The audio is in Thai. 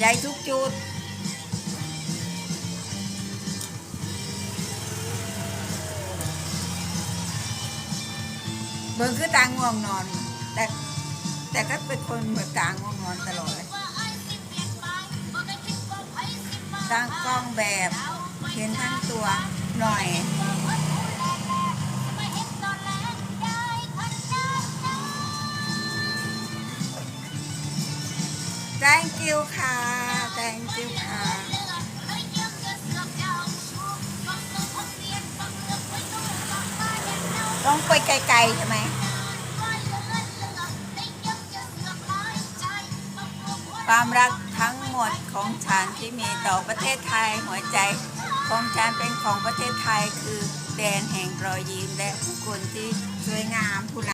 ใจทุกจุด เบิ่งคือตาง่วงนอน แต่แต่ก็เป็นคนแบบตาง่วงนอนตลอดตั้งกล้องแบบเห็นทั้งตัวหน่อย thank you ค่ะ thank you ค่ะต้องไปไกลๆใช่ไหมความรักทั้งหมดของฉันที่มีต่อประเทศไทยหัวใจของฉันเป็นของประเทศไทยคือแดนแห่งรอยยิ้มและผู้คนที่สวยงามผู้